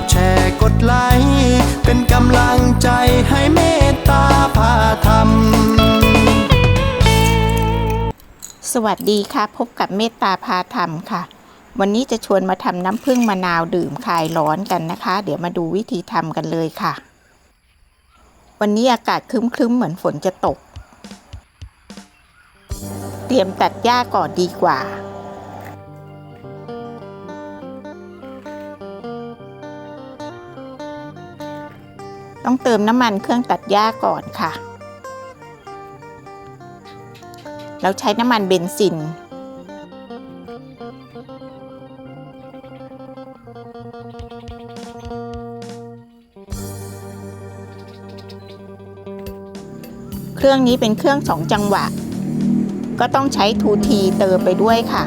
ดแชร์กดไลค์เป็นกำลังใจให้เมตตาพาธรรม สวัสดีค่ะ พบกับเมตตาพาธรรมค่ะ วันนี้จะชวนมาทำน้ำผึ้งมะนาวดื่มคลายร้อนกันนะคะ เดี๋ยวมาดูวิธีทำกันเลยค่ะ วันนี้อากาศครึ้มๆ เหมือนฝนจะตก เตรียมตัดหญ้าก่อนดีกว่า ต้องเติมน้ำมันเครื่องตัดหญ้าก่อนค่ะ เราใช้น้ำมันเบนซิน เครื่องนี้เป็นเครื่องสองจังหวะ ก็ต้องใช้ทูทีเติมไปด้วยค่ะ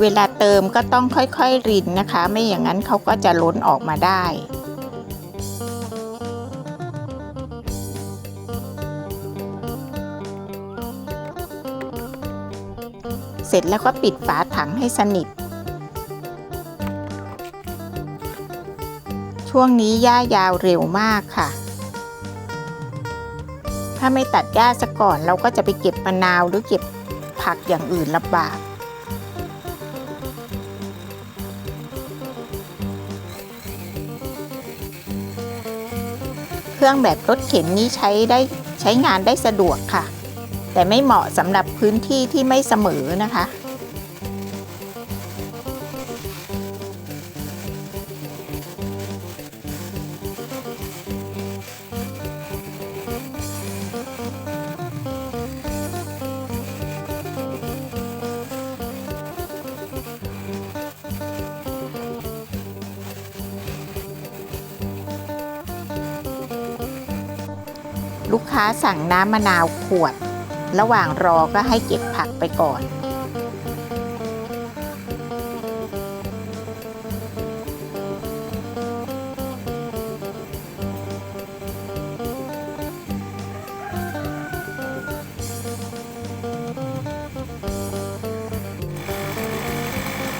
เวลาเติมก็ต้องค่อยๆรินนะคะ ไม่อย่างนั้นเขาก็จะล้นออกมาได้เสร็จแล้วก็ปิดฝาถังให้สนิท ช่วงนี้หญ้ายาวเร็วมากค่ะ ถ้าไม่ตัดหญ้าซะก่อนเราก็จะไปเก็บมะนาวหรือเก็บผักอย่างอื่นลำบาก รื่องแบบรถเข็นนี้ใช้ได้ใช้งานได้สะดวกค่ะ แต่ไม่เหมาะสำหรับพื้นที่ที่ไม่เสมอนะคะ ลูกค้าสั่งน้ำมะนาวขวด ระหว่างรอก็ให้เก็บผักไปก่อน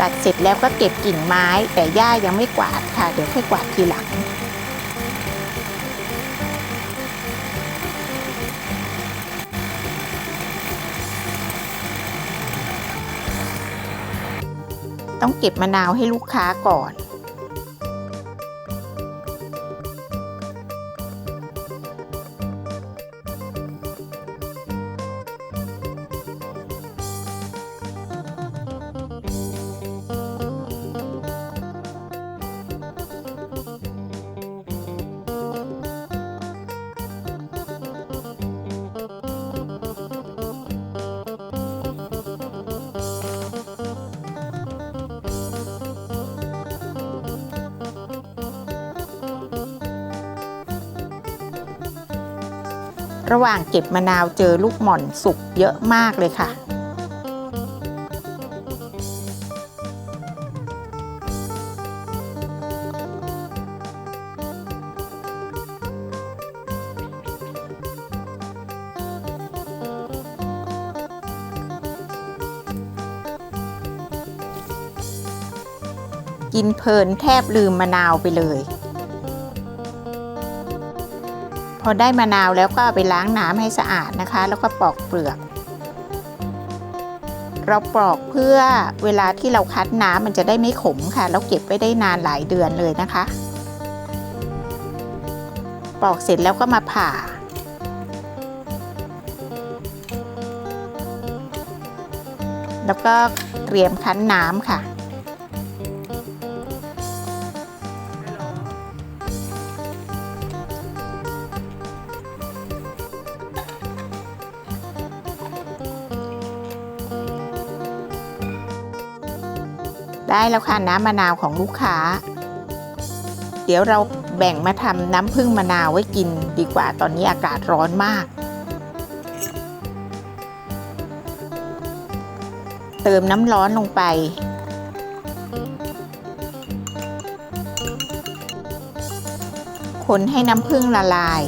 ตัดเสร็จแล้วก็เก็บกิ่งไม้แต่หญ้ายังไม่กวาดค่ะ เดี๋ยวค่อยกวาดทีหลัง ต้องเก็บมะนาวให้ลูกค้าก่อน ระหว่างเก็บมะนาวเจอลูกหม่อนสุกเยอะมากเลยค่ะ กินเพลินแทบลืมมะนาวไปเลย พอได้มะนาวแล้วก็เอาไปล้างน้ำให้สะอาดนะคะ แล้วก็ปอกเปลือก เราปอกเพื่อเวลาที่เราคัดน้ำมันจะได้ไม่ขมค่ะแล้วเก็บไว้ได้นานหลายเดือนเลยนะคะ ปอกเสร็จแล้วก็มาผ่าแล้วก็เตรียมคั้นน้ำค่ะ ได้แล้วค่ะน้ำมะนาวของลูกค้า เดี๋ยวเราแบ่งมาทำน้ำผึ้งมะนาวไว้กินดีกว่าตอนนี้อากาศร้อนมาก เติมน้ำร้อนลงไป คนให้น้ำผึ้งละลาย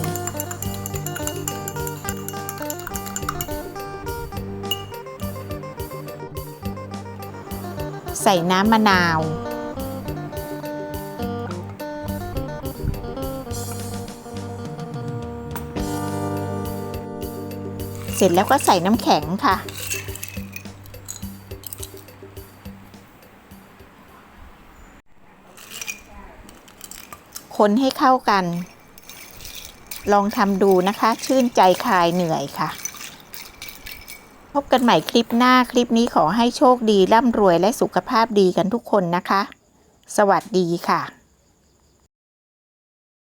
ใส่น้ำมะนาว เสร็จแล้วก็ใส่น้ำแข็งค่ะ คนให้เข้ากัน ลองทำดูนะคะ ชื่นใจคลายเหนื่อยค่ะ พบกันใหม่คลิปหน้าคลิปนี้ขอให้โชคดีร่ำรวยและสุขภาพดีกันทุกคนนะคะ สวัสดีค่ะ